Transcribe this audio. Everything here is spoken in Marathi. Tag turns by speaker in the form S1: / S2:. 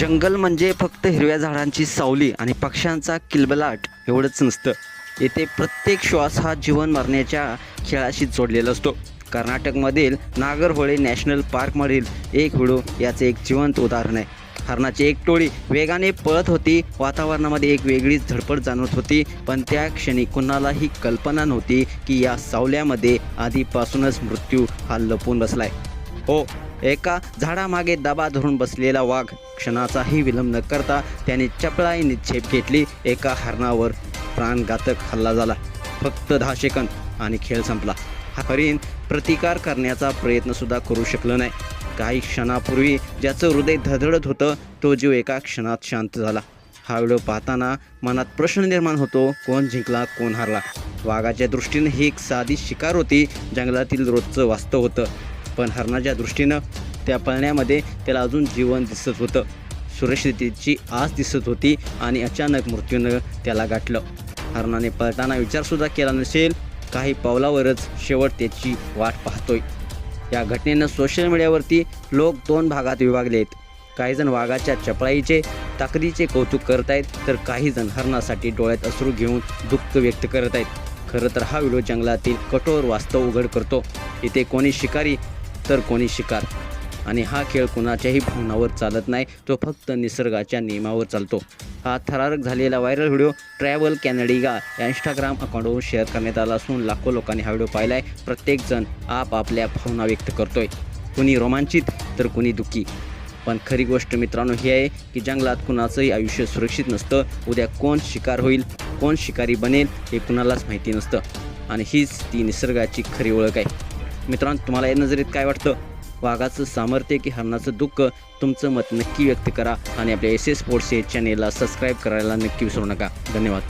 S1: जंगल म्हणजे फक्त हिरव्या झाडांची सावली आणि पक्ष्यांचा किलबलाट एवढंच नसतं. येथे प्रत्येक श्वास हा जीवन मरण्याच्या खेळाशी जोडलेला असतो. कर्नाटकमधील नागरहोळे नॅशनल पार्कमधील एक व्हिडिओ याचे एक जिवंत उदाहरण आहे. हरणाची एक टोळी वेगाने पळत होती वातावरणामध्ये एक वेगळीच धडपड जाणवत होती पण त्या क्षणी कुणालाही कल्पना नव्हती की या सावल्यामध्ये आधीपासूनच मृत्यू हा लपून बसलाय. हो एका झाडामागे दबा धरून बसलेला वाघ क्षणाचाही विलंब न करता त्याने चपळाईने झेप घेतली. एका हरणावर प्राणघातक हल्ला झाला. फक्त दहा सेकंद आणि खेळ संपला. हा हरिण प्रतिकार करण्याचा प्रयत्नसुद्धा करू शकलं नाही. काही क्षणापूर्वी ज्याचं हृदय धडधडत होतं तो जीव एका क्षणात शांत झाला. हा व्हिडिओ पाहताना मनात प्रश्न निर्माण होतो कोण जिंकला कोण हारला? वाघाच्या दृष्टीने ही एक साधी शिकार होती जंगलातील रोजचं वास्तव होतं. पण हरणाच्या दृष्टीनं त्या पळण्यामध्ये त्याला अजून जीवन दिसत होतं. सुरक्षिततेची आस दिसत होती आणि अचानक मृत्यूनं त्याला गाठलं. हरणाने पळताना विचारसुद्धा केला नसेल काही पावलावरच शेवट त्याची वाट पाहतोय. या घटनेनं सोशल मीडियावरती लोक दोन भागात विभागले आहेत. काही जण वाघाच्या चपळाईचे ताकदीचे कौतुक करत आहेत तर काही जण हरणासाठी डोळ्यात अश्रू घेऊन दुःख व्यक्त करत आहेत. खरं तर हा व्हिडिओ जंगलातील कठोर वास्तव उघड करतो. इथे कोणी शिकारी तर कोणी शिकार. आणि हा खेळ कुणाच्याही भावनावर चालत नाही तो फक्त निसर्गाच्या नियमावर चालतो. हा थरारक झालेला व्हायरल व्हिडिओ ट्रॅव्हल कॅनडिगा या इंस्टाग्राम अकाउंटवरून शेअर करण्यात आला असून लाखो लोकांनी हा व्हिडिओ पाहिला आहे प्रत्येकजण आपापल्या भावना व्यक्त करतोय. कुणी रोमांचित तर कुणी दुःखी. पण खरी गोष्ट मित्रांनो ही आहे की जंगलात कुणाचंही आयुष्य सुरक्षित नसतं. उद्या कोण शिकार होईल कोण शिकारी बनेल हे कुणालाच माहिती नसतं. आणि हीच ती निसर्गाची खरी ओळख आहे. मित्रांनो तुम्हाला या नजरेत काय वाटतं? वाघाचं सामर्थ्य की हरणाचं दुःख? तुमचं मत नक्की व्यक्त करा आणि आपल्या एस एस स्पोर्ट्स या चॅनेलला सबस्क्राईब करायला नक्की विसरू नका. धन्यवाद.